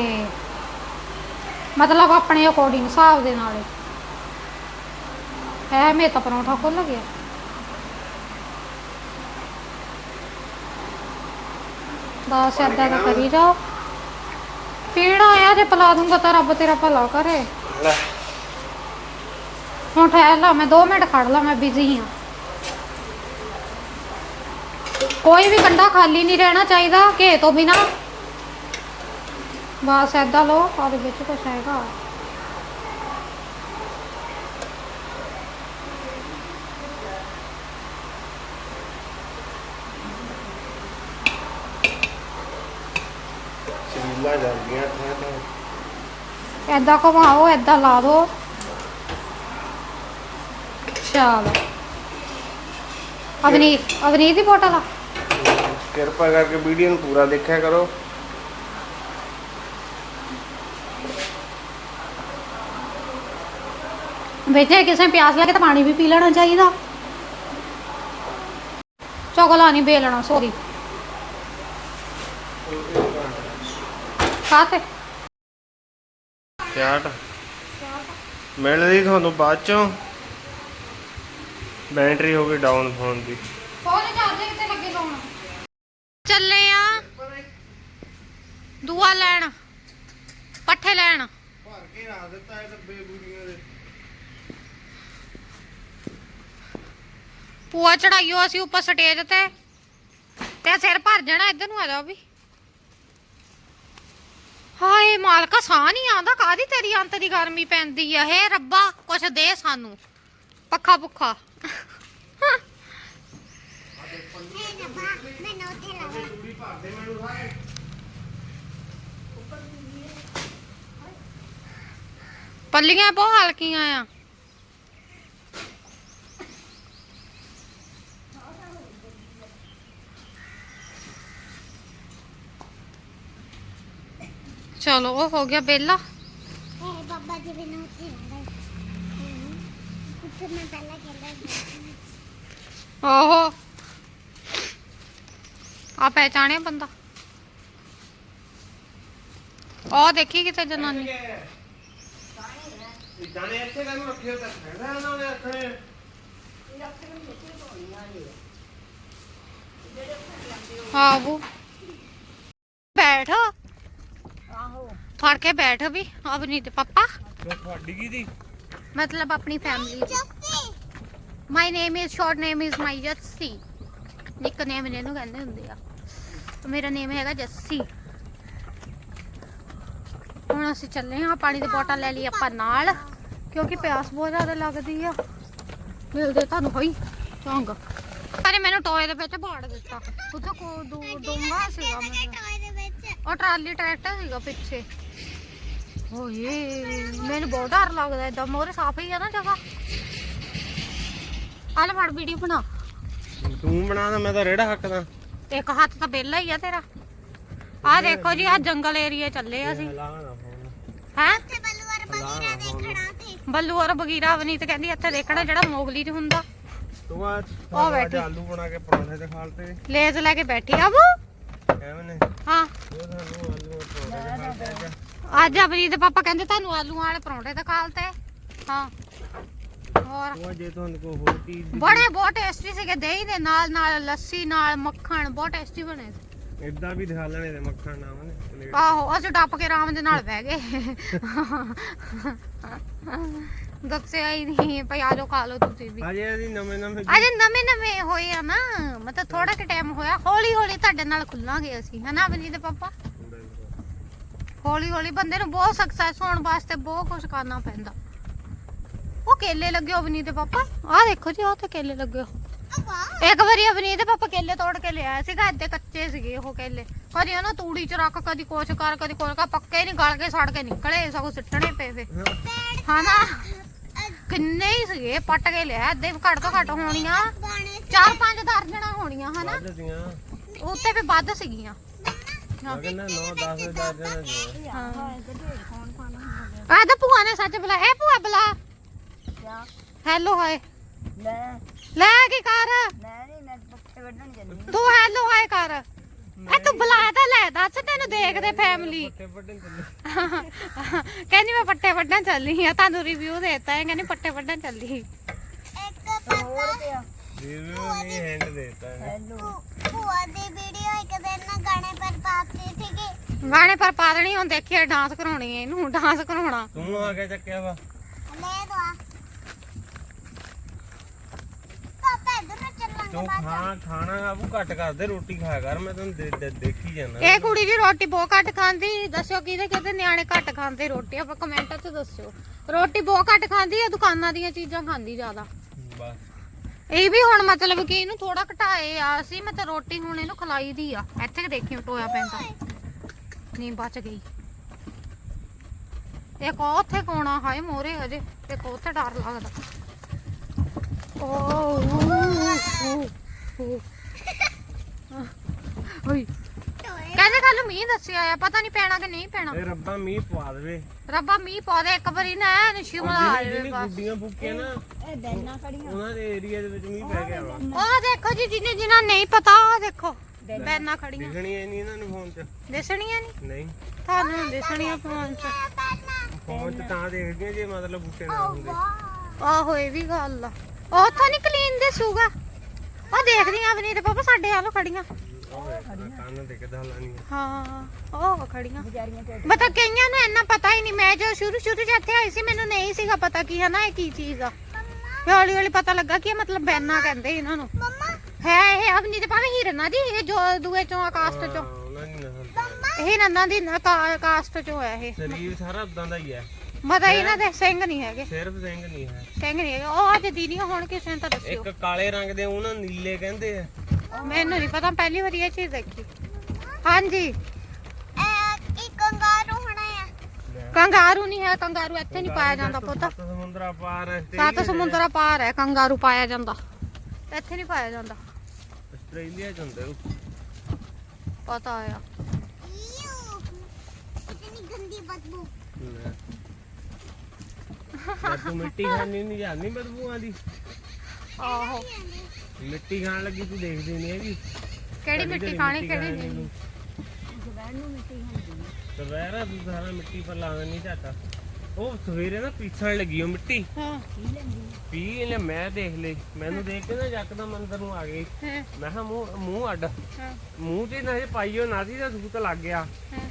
ਮਤਲਬ ਆਪਣੇ ਅਕੋਰਡਿੰਗ ਹਿਸਾਬ ਦੇ ਨਾਲ ਹੈ। ਮੇ ਤਾਂ ਪਰੌਂਠਾ ਖੁੱਲ ਗਿਆ। ਬਸ ਏਦਾਂ ਦਾ ਕਰੀ ਜਾਓ। ਪੀੜਾ ਆਇਆ ਜੇ ਪਲਾ ਦੂੰਗਾ ਤਾਂ ਰੱਬ ਤੇਰਾ ਭਲਾ ਕਰੇ। ਲੈ। ਹੁਣ ਠਹਿਰ ਲਾ ਮੈਂ 2 ਮਿੰਟ ਖੜ ਲਾ ਮੈਂ ਬਿਜ਼ੀ ਹਾਂ ਕੋਈ ਵੀ ਕੰਡਾ ਖਾਲੀ ਨਹੀਂ ਰਹਿਣਾ ਚਾਹੀਦਾ ਘੇ ਤੋਂ ਬਿਨਾ। ਬਸ ਐਦਾਂ ਲੋ ਉਹਦੇ ਵਿੱਚ ਕੁਛ ਹੈਗਾ। ਸੀਲਾ ਜਾਂਦੀਆਂ ਥਾਂ ਤਾਂ ਐਦਾਂ ਘੁਮਾਓ ਐਦਾਂ ਲਾ ਦੋ। ਚਲੋ। ਅਵਨੀਤ ਅਵਨੀਤ ਦੀ ਫੋਟੋ ਲਾ। ਕਿਰਪਾ ਕਰਕੇ ਵੀਡੀਓ ਨੂੰ ਪੂਰਾ ਦੇਖਿਆ ਕਰੋ। ਜੇ ਕਿਸੇ ਨੂੰ ਪਿਆਸ ਲੱਗੇ ਤਾਂ ਪਾਣੀ ਵੀ ਪੀ ਲੈਣਾ ਚਾਹੀਦਾ। ਚੋਕਲਾ ਨਹੀਂ ਬੇਲਣਾ ਸੋਰੀ ਕਾਤੇ ਚਾਟ। ਮਿਲਦੀ ਤੁਹਾਨੂੰ ਬਾਅਦ ਚੋਂ। ਬੈਟਰੀ ਹੋ ਗਈ ਡਾਊਨ ਫੋਨ ਦੀ। ਫੋਨ ਚਾਰਜਰ ਕਿੱਥੇ ਲੱਗੇ ਲਾਉਣਾ ਚੱਲੇ ਆ। ਦੂਆ ਲੈਣ। ਪੱਠੇ ਲੈਣ। ਭਰ ਕੇ ਰੱਖ ਦਿੱਤਾ ਇਹ ਡੱਬੇ ਬੁੜੀਆਂ ਦੇ। ਪੂਆ ਚੜਾਈਓ ਅਸੀਂ ਉੱਪਰ ਸਟੇਜ ਤੇ। ਤੇ ਸਿਰ ਭਰ ਜਾਣਾ ਇੱਧਰ ਨੂੰ ਆ ਜਾ ਵੀ। ਹਾਏ ਮਾਲਕਾ, ਸਾਹ ਨਹੀਂ ਆਉਂਦਾ ਕਾਦੀ ਤੇਰੀ ਅੰਤ ਦੀ ਗਰਮੀ ਪੈਂਦੀ ਆ? ਹੇ ਰੱਬਾ, ਕੁਛ ਦੇ ਸਾਨੂੰ। ਪੱਖਾ ਪੁੱਖਾ। ਪੱਲੀਆਂ ਬਹੁਤ ਹਲਕੀਆਂ ਆ? ਚਲੋ ਉਹ ਹੋ ਗਿਆ ਬੇਲਾ। ਬਾਬਾ ਜੀ ਬਿਨਾਂ ਉੱਥੇ ਰਹਿੰਦਾ ਕੁਝ ਮੈਂ ਪਹਿਲਾਂ ਕਹਿੰਦਾ ਓਹੋ ਆ ਪਹਿਚਾਣਿਆ ਬੰਦਾ। ਉਹ ਦੇਖੀ ਕਿਤੇ ਜਨਾਨੀ। ਇੱਥੇ ਰੱਖਿਓ ਤਾਂ ਖੜਾ ਨੇ ਰੱਖਣੇ ਆਹੋ। ਬੈਠ। ਆਹੋ ਫੜ ਕੇ ਬੈਠ ਵੀ ਆਪਣੀ ਤੇ ਪਾਪਾ ਤੁਹਾਡੀ ਕੀ ਦੀ? ਮਤਲਬ ਆਪਣੀ family the. My name is short name is my Jassi. Nick name ਇਹਨੂੰ ਕਹਿੰਦੇ ਹੁੰਦੇ ਆ। ਤੇ ਮੇਰਾ ਨੇਮ ਹੈਗਾ ਜੱਸੀ। ਹੁਣ ਅਸੀਂ ਚੱਲੇ ਹਾਂ ਪਾਣੀ ਦੀ ਬੋਟਲ ਲੈ ਲਈ ਆਪਾਂ ਨਾਲ ਕਿਉਂਕਿ ਪਿਆਸ ਬਹੁਤ ਜ਼ਿਆਦਾ ਲੱਗਦੀ ਆ। ਮਿਲਦੇ ਤੁਹਾਨੂੰ ਹੋਈ ਚੰਗ ਅਰੇ ਮੈਨੂੰ ਟੋਏ ਦੇ ਵਿੱਚ ਬਾੜ ਦਿੱਤਾ। ਉੱਥੇ ਕੋ ਦੂ ਡੂੰਗਾ ਸੀਗਾ ਵਿੱਚ। ਉਹ ਟਰਾਲੀ ਟਰੈਕਟਰ ਸੀਗਾ ਪਿੱਛੇ। ਓਏ ਮੈਨੂੰ ਬਹੁਤ ਡਰ ਲੱਗਦਾ ਏਦਾਂ ਮੋਰੇ ਸਾਫ਼ ਹੀ ਆ ਨਾ ਜਗ੍ਹਾ। ਆਲੇ ਫੜ ਵੀਡੀਓ ਬਣਾ। ਤੂੰ ਬਣਾ ਤਾਂ ਮੈਂ ਤਾਂ ਰੇੜਾ ਹੱਕਦਾ। ਇੱਕ ਹੱਥ ਤਾਂ ਵਿਹਲਾ ਹੀ ਆ ਤੇਰਾ। ਆਹ ਦੇਖੋ ਜੀ ਆ ਜੰਗਲ ਏਰੀਆ ਚੱਲੇ ਆ ਅਸੀਂ। ਹੈ? ਤੇ ਬੱਲੂ ਔਰ ਬਗੀਰਾ ਵਨੀਤ ਕਹਿੰਦੀ ਇੱਥੇ ਦੇਖਣਾ ਜਿਹੜਾ ਮੋਗਲੀ ਚ ਹੁੰਦਾ। ਤੂੰ ਆ ਉਹ ਬੈਠੀ। ਆਲੂ ਬਣਾ ਕੇ ਪਰੌਂਠੇ ਤੇ। ਖਾਲਤੇ ਲੇਜ਼ ਲੈ ਕੇ ਬੈਠੀ ਆ ਬੂ। ਐਵੇਂ ਨੇ। ਹਾਂ। ਉਹ ਆਲੂ ਪਰੌਂਠੇ ਤੇ ਅੱਜ ਅਬਰੀ ਦੇ ਪਾਪਾ ਕਹਿੰਦੇ ਤੁਹਾਨੂੰ ਆਲੂਆਂ ਵਾਲੇ ਪਰੌਂਠੇ ਤਾਂ ਖਾਲਤੇ ਹਾਂ। ਹੋਰ? ਉਹ ਜੇ ਤੁਹਾਨੂੰ ਕੋਈ ਹੋਰ ਚੀਜ਼ ਦੀ ਬੜੇ ਬਹੁਤ ਟੇਸਟੀ ਸੀਗੇ ਦਹੀਂ ਦੇ ਨਾਲ ਨਾਲ ਲੱਸੀ ਨਾਲ ਮੱਖਣ ਬਹੁਤ ਟੇਸਟੀ ਬਣੇ ਸੀ। ਇਦਾਂ ਵੀ ਦਿਖਾ ਲੈਣੇ ਤੇ ਮੱਖਣ ਨੇ ਪਲੇਟ ਆਹੋ ਅਸੀਂ ਟੱਪ ਕੇ ਰਾਮ ਦੇ ਨਾਲ ਬਹਿ ਗਏ। ਦੱਸਿਆ ਹੀ ਨਹੀਂ ਭਈ ਆ ਜਾਓ ਖਾ ਲਓ ਤੁਸੀਂ ਵੀ। ਅਜੇ ਅਸੀਂ ਨਵੇਂ ਨਵੇਂ ਅਜੇ ਨਵੇਂ ਨਵੇਂ ਹੋਏ ਆ ਨਾ ਮਤਲਬ ਥੋੜਾ ਕਿ ਟਾਈਮ ਹੋਇਆ। ਹੌਲੀ ਹੌਲੀ ਤੁਹਾਡੇ ਨਾਲ ਖੁੱਲਾਂਗੇ ਅਸੀਂ। ਹਨਾ ਬਨੀ ਦੇ ਪਾਪਾ? ਹੌਲੀ ਹੌਲੀ ਬੰਦੇ ਨੂੰ ਬਹੁਤ ਸਕਸੈਸ ਹੋਣ ਵਾਸਤੇ ਬਹੁਤ ਕੁਝ ਕਰਨਾ ਪੈਂਦਾ। ਉਹ ਕੇਲੇ ਲੱਗੇ ਹੋ ਬਨੀ ਦੇ ਪਾਪਾ। ਆਹ ਦੇਖੋ ਜੀ ਉਹ ਤੇ ਕੇਲੇ ਲੱਗੇ ਹੋ। ਇੱਕ ਵਾਰੀ ਅਵਨੀ ਦੇ ਪਾਪਾ ਕੇਲੇ ਤੋੜ ਕੇ ਲਿਆਇਆ ਸੀਗਾ ਇੱਦੇ ਕੱਚੇ ਸੀਗੇ ਉਹ ਕੇਲੇ। ਕਦੀ ਉਹਨਾਂ ਤੂੜੀ ਚ ਰੱਖ ਕਦੀ ਕੁਛ ਕਰ ਕਦੀ ਕੁਛ ਕਰ ਪੱਕੇ ਨਹੀਂ ਗਲ ਕੇ ਸੜ ਕੇ ਨਿਕਲੇ ਸਗੋਂ ਸਿੱਟਣੇ ਪਏ ਵੇ ਹਨਾ? ਕਿੰਨੇ ਹੀ ਸੀਗੇ ਪੱਟ ਕੇ ਲਿਆ ਇੱਦੇ ਘੱਟ ਤੋਂ ਘੱਟ ਹੋਣੀਆਂ। ਚਾਰ ਪੰਜ ਦਰਜਣਾ ਹੋਣੀਆਂ ਹਨਾ? ਉੱਤੇ ਵੀ ਵੱਧ ਸੀਗੀਆਂ। ਕਹਿੰਦਾ 9 10 ਹਜ਼ਾਰ ਜਣਾ ਜੀ ਹਾਂ ਆ ਤਾਂ ਭੂਆ ਨੇ ਸੱਚ ਬੁਲਾ ਇਹ ਭੂਆ ਬੁਲਾ। ਹੈਲੋ ਹਾਏ ਲੈ। ਲੈ ਕੀ ਕਰ ਮੈਂ ਨਹੀਂ ਮੈਂ ਪੱਖੇ ਵੱਢਣ ਜਾਂਦੀ ਤੂੰ ਹੈਲੋ ਹਾਏ ਕਰ। ਇਹ ਤੂੰ ਬੁਲਾ ਤਾਂ ਲੈ ਦੱਸ ਤੈਨੂੰ ਦੇਖਦੇ ਫੈਮਿਲੀ ਤੇ ਵੱਡਣ ਚੱਲੇ। ਕਹਿੰਦੀ ਮੈਂ ਪੱਟੇ ਵੱਢਣ ਚੱਲੀ ਆ ਤੁਹਾਨੂੰ ਰਿਵਿਊ ਦੇਤਾ ਹੈ ਕਹਿੰਦੀ ਪੱਟੇ ਵੱਢਣ ਚੱਲੀ। ਇੱਕ ਹੋਰ। ਰਿਵਿਊ ਨਹੀਂ ਹੈਂਡ ਦੇਤਾ ਹੈ। ਹੈਲੋ। ਭੂਆ ਦੀ ਵੀਡੀਓ ਇੱਕ ਦਿਨ ਨਾ ਗਾਣੇ ਪਰ ਪਾਤੀ ਸੀਗੀ। ਗਾਣੇ ਪਰ ਪਾ ਦੇਣੀ ਹੁਣ ਦੇਖੀਏ ਡਾਂਸ ਕਰਾਉਣੀ ਹੈ ਇਹਨੂੰ ਡਾਂਸ ਕਰਾਉਣਾ। ਤੂੰ ਆ ਕੇ ਚੱਕਿਆ ਵਾ। ਲੈ ਦਵਾ ਪਾਪਾ ਇਧਰ ਨੂੰ ਚੱਲਾਂਗੇ ਤੂੰ ਬਾਅਦ ਖਾ ਖਾਣਾ ਆਬੂ ਘੱਟ ਕਰਦੇ ਰੋਟੀ ਖਾਇਆ ਕਰ ਮੈਂ ਤੈਨੂੰ ਦੇ- ਦੇ- ਦੇਖੀ ਜਾਣਾ ਇਹ ਕੁੜੀ ਜੀ ਰੋਟੀ ਬਹੁਤ ਘੱਟ ਖਾਂਦੀ ਦੱਸਿਓ ਕਿਹਦੇ ਕਿਹਦੇ ਨਿਆਣੇ ਘੱਟ ਖਾਂਦੇ ਰੋਟੀ ਆਪਾਂ ਕਮੈਂਟਾਂ 'ਚ ਦੱਸਿਓ। ਰੋਟੀ ਬਹੁਤ ਘੱਟ ਖਾਂਦੀ ਆ ਦੁਕਾਨਾਂ ਦੀਆਂ ਚੀਜ਼ਾਂ ਖਾਂਦੀ ਜ਼ਿਆਦਾ। ਬਸ। ਇਹ ਵੀ ਹੁਣ ਮਤਲਬ ਕਿ ਇਹਨੂੰ ਥੋੜਾ ਘਟਾਏ ਆ ਸੀ ਮੈਂ ਤਾਂ ਰੋਟੀ ਹੁਣ ਇਹਨੂੰ ਖਲਾਈ ਦੀ ਆ। ਇੱਥੇ ਕਿ ਦੇਖਿਓ ਟੋਇਆ ਪੈਂਦਾ। ਨਹੀਂ ਬਚ ਗਈ। ਇੱਕ ਉੱਥੇ ਕੋਣਾ ਹਾਏ ਮੋਰੇ ਹਜੇ। ਇੱਕ ਉੱਥੇ ਡਰ ਲੱਗਦਾ। ਓਏ ਕਹਿੰਦੇ ਕੱਲ ਮੀਂਹ ਦੱਸਿਆ ਆ ਪਤਾ ਨਹੀਂ ਪੈਣਾ ਕਿ ਨਹੀਂ ਪੈਣਾ। ਇਹ ਰੱਬਾ ਮੀਂਹ ਪਵਾ ਦੇਵੇ। ਰੱਬਾ ਮੀਂਹ ਪਾ ਦੇ ਇੱਕ ਵਾਰੀ ਨਾ ਐਨ ਸ਼ਿਮਲਾ ਆ ਜਿਹੜੀ ਜਾਵੇ ਜਿਹੜੀ ਬਸ। ਗੁੱਡੀਆਂ ਫੁੱਕੀਆਂ ਨਾ ਬੈਨਾਂ ਖੜੀਆਂ। ਉਹਨਾਂ ਦੇ ਏਰੀਆ ਦੇ ਵਿੱਚ ਮੀਂਹ ਪੈ ਗਿਆ ਵਾ। ਉਹ ਦੇਖੋ ਜੀ ਜਿਹਨੇ ਜਿਹਨਾਂ ਨਹੀਂ ਪਤਾ ਉਹ ਦੇਖੋ। ਬੈਨਾਂ ਖੜੀਆਂ। ਦਿਖਣੀ ਨਹੀਂ ਇਹਨਾਂ ਨੂੰ ਫੋਨ 'ਚ। ਦਿਸਣੀਆਂ ਨਹੀਂ? ਨਹੀਂ। ਤੁਹਾਨੂੰ ਦਿਸਣੀਆਂ ਫੋਨ 'ਚ। ਫੋਨ 'ਚ ਤਾਂ ਦੇਖਦੀਆਂ ਜੇ ਮਤਲਬ ਬੂਟੇ ਨਾ ਹੁੰਦੇ। ਆਹੋ ਇਹ ਵੀ ਗੱਲ ਆ। ਉਹ ਤਾਂ ਨਹੀਂ ਕਲੀਨ ਦਿਸੂਗਾ। ਉਹ ਦੇਖਦੀਆਂ ਵੀ ਨਹੀਂ ਤੇ ਪਾਪਾ ਸਾਡੇ ਹਾਲੋ ਖੜੀਆਂ। ਓਏ ਕੰਨ ਤੇ ਕਿਦਾਂ ਲਾਣੀ ਆ ਹਾਂ ਉਹ ਖੜੀਆਂ। ਵਿਚਾਰੀਆਂ ਤੇ ਮਤਲਬ ਕਈਆਂ ਨੂੰ ਇੰਨਾ ਪਤਾ ਹੀ ਨਹੀਂ। ਮੈਂ ਜੋ ਸ਼ੁਰੂ ਸ਼ੁਰੂ ਚ ਇੱਥੇ ਆਈ ਸੀ ਮੈਨੂੰ ਨਹੀਂ ਸੀਗਾ ਪਤਾ ਕੀ ਹੈ ਨਾ ਇਹ ਕੀ ਚੀਜ਼ ਆ। ਫਿਰ ਹੌਲੀ ਹੌਲੀ ਪਤਾ ਲੱਗਾ ਕਿ ਇਹ ਮਤਲਬ ਬੈਨਾ ਕਹਿੰਦੇ ਇਹਨਾਂ ਨੂੰ। ਹੈ ਇਹ ਅਵਨੀ ਤੇ ਭਾਵੇਂ ਹਿਰਨਾ ਦੀ ਇਹ ਜੋ ਦੂਏ ਚੋਂ ਆ ਕਾਸਟ ਚੋਂ ਦੀ ਇਹ ਨੰਨਾ ਦੀ ਨ- ਕਾ- ਕਾਸਟ ਚੋਂ ਹੈ ਇਹ। ਸਰੀਰ ਸਾਰਾ ਉਦਾਂ ਦਾ ਹੀ ਹੈ। ਮਤਾ ਇਹਨਾਂ ਦੇ ਸਿੰਘ ਨਹੀਂ ਹੈਗੇ। ਸਿਰਫ ਸਿੰਘ ਨਹੀਂ ਹੈ। ਸਿੰਘ ਨਹੀਂ ਹੈਗੇ। ਉਹ ਅੱਜ ਦੀਦੀ ਹੁਣ ਕਿਸੇ ਨੇ ਤਾਂ ਦੱਸਿਓ। ਇੱਕ ਕਾਲੇ ਰੰਗ ਦੇ ਉਹਨਾਂ ਨੀਲੇ ਕਹਿੰਦੇ ਆ। ਮੈਨੂੰ ਨਹੀਂ ਪਤਾ ਪਹਿਲੀ ਵਾਰੀ ਇਹ ਚੀਜ਼ ਦੇਖੀ। ਹਾਂਜੀ ਇੱਕ ਕੰਗਾਰੂ ਹੋਣਾ ਆ ਕੰਗਾਰੂ ਨਹੀਂ ਹੈ ਕੰਗਾਰੂ ਇੱਥੇ ਨਹੀਂ ਪਾਇਆ ਜਾਂਦਾ ਪੁੱਤ। ਸਮੁੰਦਰਾ ਪਾਰ ਹੈ ਸੱਤ ਸਮੁੰਦਰਾਂ ਪਾਰ ਹੈ ਕੰਗਾਰੂ ਪਾਇਆ ਜਾਂਦਾ। ਇੱਥੇ ਨਹੀਂ ਪਾਇਆ ਜਾਂਦਾ। ਆਸਟ੍ਰੇਲੀਆ ਚ ਹੁੰਦੇ ਉਹ। ਪਤਾ ਆ। ਇਤਨੀ ਗੰਦੀ ਬਦਬੂ ਤੂੰ ਮਿੱਟੀ ਖਾਣੀ ਨਹੀਂ ਜਾਂਦੀ ਬਦਬੂ ਆਂਦੀ ਆਹੋ। ਮਿੱਟੀ ਖਾਣ ਲੱਗੀ ਤੂੰ ਦੇਖਦੀ ਨਹੀਂ ਹੈਗੀ। ਕਿਹੜੀ ਮਿੱਟੀ ਖਾਣੀ ਕਿਹੜੀ ਨਹੀਂ। ਜਵੈਣ ਨੂੰ ਮਿੱਟੀ ਹੁੰਦੀ ਸਵੇਰਾ ਤੂੰ ਸਾਰਾ ਮਿੱਟੀ ਪਰ ਲਾ ਨਹੀਂ ਝਾਟਾ। ਉਹ ਸਵੇਰੇ ਨਾ ਪੀਛਣ ਲੱਗੀ ਉਹ ਮਿੱਟੀ। ਹਾਂ ਪੀ ਲੈ ਮੈਂ ਦੇਖ ਲਈ। ਮੈਨੂੰ ਦੇਖ ਕੇ ਨਾ ਯਕਦਮ ਅੰਦਰ ਨੂੰ ਆ ਗਈ। ਹਾਂ, ਮੈਂ ਕਿਹਾ ਮੂੰਹ ਮੂੰਹ ਅੱਡ। ਹਾਂ, ਮੂੰਹ ਤੇ ਨਾ ਪਾਈਓ ਨਾਦੀ ਦਾ ਸੂਤ ਲੱਗ ਗਿਆ। ਹਾਂ,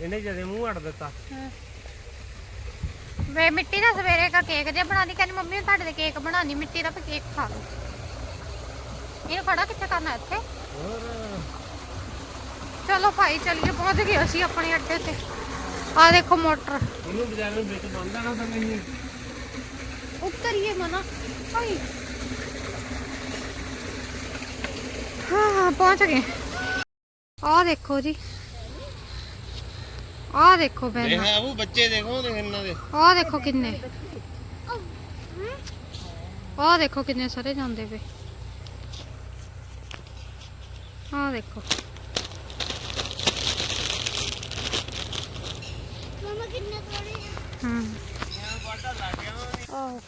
ਇਹਨੇ ਜਦੇ ਮੂੰਹ ਅੱਡ ਦਿੱਤਾ। ਹਾਂ। ਵੇ ਮਿੱਟੀ ਦਾ ਸਵੇਰੇ ਦਾ ਕੇਕ ਜਿਹਾ ਬਣਾ ਦੀ ਕਹਿੰਦੀ ਮੰਮੀ ਤੁਹਾਡੇ ਦੇ ਕੇਕ ਬਣਾਉਣੀ ਮਿੱਟੀ ਦਾ ਫਿਰ ਕੇਕ ਖਾ ਲਓ। ਇਹ ਖੜਾ ਕਿੱਥੇ ਕਰਨਾ ਇੱਥੇ। ਹੋਰ। ਚਲੋ ਭਾਈ ਚੱਲੀਏ ਪਹੁੰਚ ਗਏ ਅਸੀਂ ਆਪਣੇ ਅੱਡੇ ਤੇ। ਆ ਦੇਖੋ ਮੋਟਰ। ਇਹਨੂੰ ਵਿਚਾਰੇ ਨੂੰ ਵਿੱਚ ਬੰਦਾ ਨਾ ਤਾਂ ਨਹੀਂ। ਉਤਰੀਏ ਮਨਾ। ਹਾਈ ਹਾਂ ਪਹੁੰਚ ਗਏ। ਆ ਦੇਖੋ ਜੀ। ਆ ਦੇਖੋ ਬੈਨ ਦੇਖ ਉਹ ਬੱਚੇ ਦੇਖੋ ਦੇਖ ਇਹਨਾਂ ਦੇ। ਆ ਦੇਖੋ ਕਿੰਨੇ। ਆ ਦੇਖੋ ਕਿੰਨੇ ਸਾਰੇ ਜਾਂਦੇ ਵੇ ਆ ਦੇਖੋ ਮਮਾ ਕਿੰਨੇ ਕੋਲੇ ਹੂੰ। ਆਹੋ।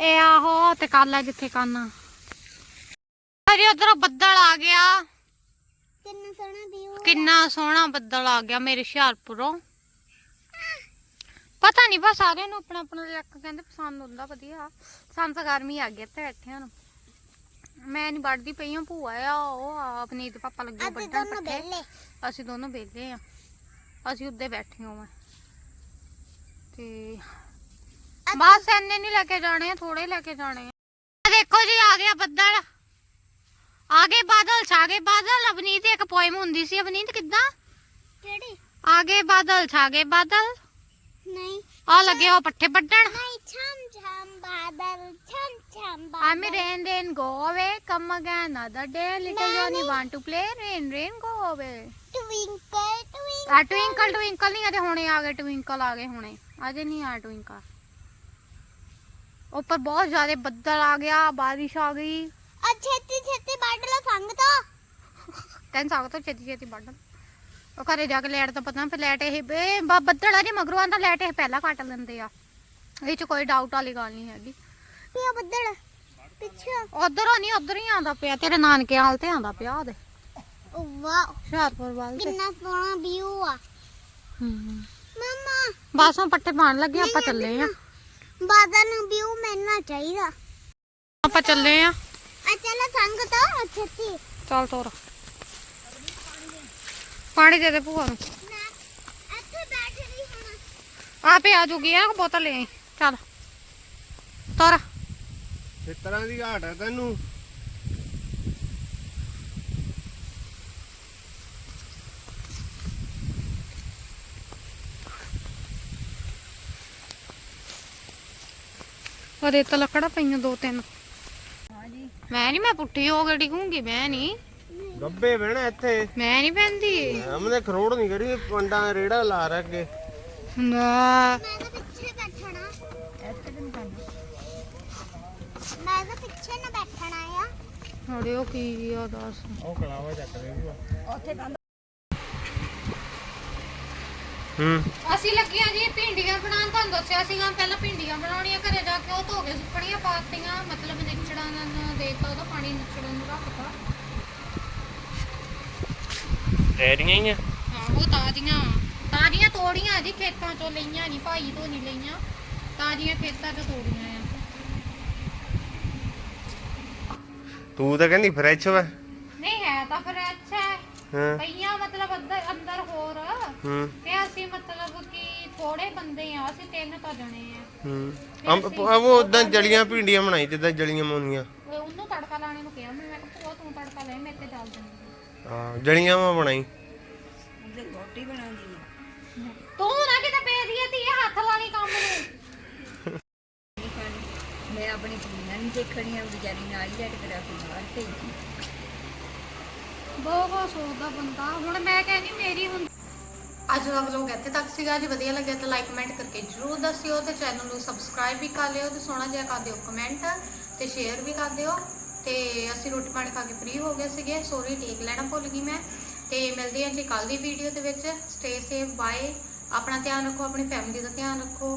ਇਹ ਆਹੋ ਤੇ ਕੱਲ ਜਿੱਥੇ ਕੰਨ ਅਰੇ ਉਧਰੋਂ ਬੱਦਲ ਆ ਗਿਆ। ਕਿੰਨਾ ਸੋਹਣਾ ਵਿਊ ਕਿੰਨਾ ਸੋਹਣਾ ਬੱਦਲ ਆ ਗਿਆ ਮੇਰੇ ਹੁਸ਼ਿਆਰਪੁਰੋਂ। ਪਤਾ ਨਹੀਂ ਬਸ ਸਾਰਿਆਂ ਨੂੰ ਆਪਣਾ ਆਪਣਾ ਇਲਾਕਾ ਕਹਿੰਦੇ ਪਸੰਦ ਹੁੰਦਾ ਵਧੀਆ। ਸਾਨੂੰ ਤਾਂ ਗਰਮੀ ਆ ਗਈ ਇੱਥੇ ਬੈਠਿਆਂ ਨੂੰ। ਮੈਂ ਨਹੀਂ ਵੱਢਦੀ ਪਈ ਹਾਂ ਭੂਆ ਆ ਉਹ ਆ ਅਪਨੀਤ ਪਾਪਾ ਲੱਗੇ ਵੱਢਣ ਦੋਨੋਂ ਪੱਠੇ ਬੇਲੇ ਅਸੀਂ ਦੋਨੋਂ ਵਿਹਲੇ ਆ। ਅਸੀਂ ਉੱਦੇ ਬੈਠੇ ਹਾਂ ਤੇ ਬਸ ਇੰਨੇ ਨਹੀਂ ਲੈ ਕੇ ਜਾਣੇ ਆ ਥੋੜੇ ਲੈ ਕੇ ਜਾਣੇ ਆ। ਦੇਖੋ ਜੀ ਆ ਗਿਆ ਬੱਦਲ। ਆ ਗਏ ਬਾਦਲ ਛਾ ਗਏ ਬਾਦਲ। ਅਵਨੀਤ ਇੱਕ ਪੋਇਮ ਹੁੰਦੀ ਸੀ। ਅਵਨੀਤ ਕਿੱਦਾਂ? ਕਿਹੜੀ? ਆ ਗਏ ਬਾਦਲ ਛਾ ਗਏ ਬਾਦਲ। ਨਹੀਂ। ਆ ਲੱਗੇ ਉਹ ਪੱਠੇ ਵੱਢਣ। ਨਹੀਂ ਛਮ ਛਮ ਬਾਦਲ ਛਮ ਛਮ I'm rain rain go away come again another day little Johnny want to play rain rain go away Twinkle Twinkle. ਆ ਟਵਿੰਕਲ ਟਵਿੰਕਲ ਨਹੀਂ ਅਜੇ ਹੁਣੇ ਆ ਗਏ ਟਵਿੰਕਲ ਆ ਗਏ ਹੁਣੇ। ਅਜੇ ਨਹੀਂ ਆ ਟਵਿੰਕਲ। ਉੱਪਰ ਬਹੁਤ ਜ਼ਿਆਦਾ ਬੱਦਲ ਆ ਗਿਆ ਬਾਰਿਸ਼ ਆ ਗਈ। ਛੇਤੀ ਛੇਤੀ ਵੱਢ ਲਾ ਸੰਗ ਤੋਂ ਤੈਨੂੰ ਸਾਗ ਤੋਂ ਛੇਤੀ ਛੇਤੀ ਵੱਢ ਉਹ ਘਰੇ ਜਾ ਕੇ ਲੈਟ ਤਾਂ ਪਤਾ ਫਿਰ ਲੈਟ ਇਹ ਬ- ਬੱਦਲ ਆ ਜੇ ਮਗਰੋਂ ਆਂਦਾ ਲੈਟ ਇਹ ਪਹਿਲਾਂ ਕੱਟ ਲੈਂਦੇ ਆ। ਇਹ ਚ ਕੋਈ ਡਾਊਟ ਵਾਲੀ ਗੱਲ ਨਹੀਂ ਹੈਗੀ। ਪਿਆ ਬੱਦਲ? ਪਿੱਛੇ? ਉਧਰੋਂ ਨਹੀਂ ਉਧਰ ਹੀ ਆਂਦਾ ਪਿਆ ਤੇਰੇ ਨਾਨਕੇ ਹਾਲ ਤੇ ਆਂਦਾ ਪਿਆ ਉਹਦੇ। ਵਾਓ ਹੁਸ਼ਿਆਰਪੁਰ ਵੱਲ ਤੇ। ਕਿੰਨਾ ਸੋਹਣਾ ਵਿਊ ਆ। ਹੂੰ। ਮਮਾ। ਬਸ ਹੁਣ ਪੱਟੇ ਪਾਣ ਲੱਗੇ ਆਪਾਂ ਚੱਲੇ ਆ ਬਾਦਲ ਨੂੰ ਵਿਊ ਮਿਲਣਾ ਚਾਹੀਦਾ। ਆਪਾਂ ਚੱਲੇ ਆ ਆ ਚੱਲ ਸੰਗ ਤੋਂ ਛੇਤੀ। ਚੱਲ ਤੋਰ। ਪਾਣੀ ਦੇ ਦੇ ਭੂਆ ਨੂੰ। ਮੈਂ ਇੱਥੇ ਬੈਠ ਰਹੀ ਹੁਣ ਆਪੇ ਆ ਜੂਗੀ ਆ ਬੋਤਲ ਲੈ ਆਈ। ਚੱਲ। ਤੋਰ। ਇਸ ਤਰ੍ਹਾਂ ਦੀ ਘਾਟ ਹੈ ਤੈਨੂੰ। ਉਹਦੇ ਤਾਂ ਲੱਕੜਾ ਪਈਆਂ ਦੋ ਤਿੰਨ। ਹਾਂਜੀ। ਮੈਂ ਨਹੀਂ ਮੈਂ ਪੁੱਠੀ ਹੋ ਕੇ ਡਿਗੂੰਗੀ ਮੈਂ ਨਹੀਂ ਗੱਬੇ ਬਹਿਣਾ ਇੱਥੇ। ਮੈਂ ਨਹੀਂ ਪੈਂਦੀ ਹਮਨੇ ਖਰੋੜ ਨਹੀਂ ਕਰੀ ਪੰਡਾਂ ਦਾ ਰੇੜਾ ਲਾ ਰੱਖੇ ਨਾ। ਮੈਂ ਤਾਂ ਪਿੱਛੇ ਬੈਠਣਾ। ਇੱਥੇ ਤੇ ਨਹੀਂ ਕਰਨਾ ਮੈਂ ਤਾਂ ਪਿੱਛੇ ਨਾ ਬੈਠਣਾ ਆ। ਹੜਿਓ ਕੀ ਆ ਦੱਸ। ਉਹ ਕਲਾਵਾ ਚੱਕ ਦੇ ਵੀ ਉੱਥੇ ਕੰਧ ਹੂੰ। ਅਸੀਂ ਲੱਗੀਆਂ ਜੀ ਭਿੰਡੀਆਂ ਬਣਾਉਣ ਤੁਹਾਨੂੰ ਦੱਸਿਆ ਸੀਗਾ ਪਹਿਲਾਂ ਭਿੰਡੀਆਂ ਬਣਾਉਣੀਆਂ ਘਰੇ ਜਾ ਕੇ ਉਹ ਧੋ ਕੇ ਸੁੱਕਣੀਆਂ ਪਾਤੀਆਂ ਮਤਲਬ ਨਿਚੜਾਂ ਨੂੰ ਦੇਤਾ ਉਹਦਾ ਪਾਣੀ ਨਿਚੜਨ ਨੂੰ ਰੱਖਤਾ। ਐਰੀਆਂ ਹੀ ਆ। ਹਾਂ ਉਹ ਤਾਜ਼ੀਆਂ ਤਾਜ਼ੀਆਂ ਤੋੜੀਆਂ ਜੀ ਖੇਤਾਂ ਚੋਂ ਲਈਆਂ ਨਹੀਂ ਭਾਈ ਤੋਂ ਨਹੀਂ ਲਈਆਂ। ਤਾਜ਼ੀਆਂ ਖੇਤਾਂ ਚੋਂ ਤੋੜੀਆਂ ਆ। ਤੂੰ ਤਾਂ ਕਹਿੰਦੀ ਫਰੈਸ਼ ਵਾ। ਨਹੀਂ ਹੈ ਤਾਂ ਫਿਰ ਅੱਛਾ ਹੈ। ਹਾਂ। ਪਈਆਂ ਮਤਲਬ ਅੰਦਰ ਅੰਦਰ ਹੋਰ। ਹੂੰ। ਤੇ ਅਸੀਂ ਮਤਲਬ ਕਿ ਥੋੜੇ ਬੰਦੇ ਆ ਅਸੀਂ ਤਿੰਨ ਤਾਂ ਜਣੇ ਆ। ਹੂੰ। ਅੰਬ ਉਹ ਉਦਾਂ ਜਲੀਆਂ ਭਿੰਡੀਆਂ ਬਣਾਈ ਜਿੱਦਾਂ ਜਲੀਆਂ ਮੋਨੀਆਂ ਉਹ ਉਹਨੂੰ ਤੜਕਾ ਲਾਣੇ ਨੂੰ ਕਿਹਾ ਮੈਂ ਮੈਂ ਕਿਹਾ ਭੂਆ ਤੂੰ ਤੜਕਾ ਲੈ ਮੇਰੇ ਤੇ ਚੱਲ ਜਾਂਦੀ ਹਾਂ ਜਲੀਆਂ ਵਾ ਬਣਾਈ। ਉਹਦੇ ਰੋਟੀ ਬਣਾਉਂਦੀ ਆ। ਤੂੰ ਨਾ ਕਿਤੇ ਪੇ ਦੀ ਤੀ ਹੱਥ ਲਾਣੀ ਕੰਮ ਨੂੰ। ਨਹੀਂ ਖਾਣੀ ਮੈਂ ਆਪਣੀ ਕੁੜੀਆਂ ਨਹੀਂ ਦੇਖਣੀਆਂ ਵਿਚਾਰੀ ਨਾਲ ਹੀ ਕਰਾ ਕੇ ਬਾਹਰ ਭੇਜੀ ਬਹੁਤ ਬਹੁਤ ਸੋਚਦਾ ਬੰਦਾ। ਹੁਣ ਮੈਂ ਕਹਿੰਦੀ ਮੇਰੀ ਹੁਣ ਅੱਜ ਦਾ ਵਲੋਗ ਇੱਥੇ ਤੱਕ ਸੀਗਾ। ਜੇ ਵਧੀਆ ਲੱਗਿਆ ਤਾਂ ਲਾਈਕ ਕਮੈਂਟ ਕਰਕੇ ਜਰੂਰ ਦੱਸਿਓ ਤੇ ਚੈਨਲ ਨੂੰ ਸਬਸਕ੍ਰਾਈਬ ਵੀ ਕਰ ਲਿਓ ਤੇ ਸੋਹਣਾ ਜਿਹਾ ਕਰ ਦਿਓ ਕਮੈਂਟ ਤੇ ਸ਼ੇਅਰ ਵੀ ਕਰ ਦਿਓ। ਤੇ ਅਸੀਂ ਰੋਟੀ ਪਾਣੀ ਖਾ ਕੇ ਫ੍ਰੀ ਹੋ ਗਏ ਸੀਗੇ। ਸੋਰੀ ਟੇਕ ਲੈਣਾ ਭੁੱਲ ਗਈ ਮੈਂ। ਤੇ ਮਿਲਦੇ ਹਾਂ ਜੀ ਕੱਲ ਦੀ ਵੀਡੀਓ ਦੇ ਵਿੱਚ। ਸਟੇ ਸੇਫ ਬਾਏ ਆਪਣਾ ਧਿਆਨ ਰੱਖੋ, ਆਪਣੀ ਫੈਮਿਲੀ ਦਾ ਧਿਆਨ ਰੱਖੋ।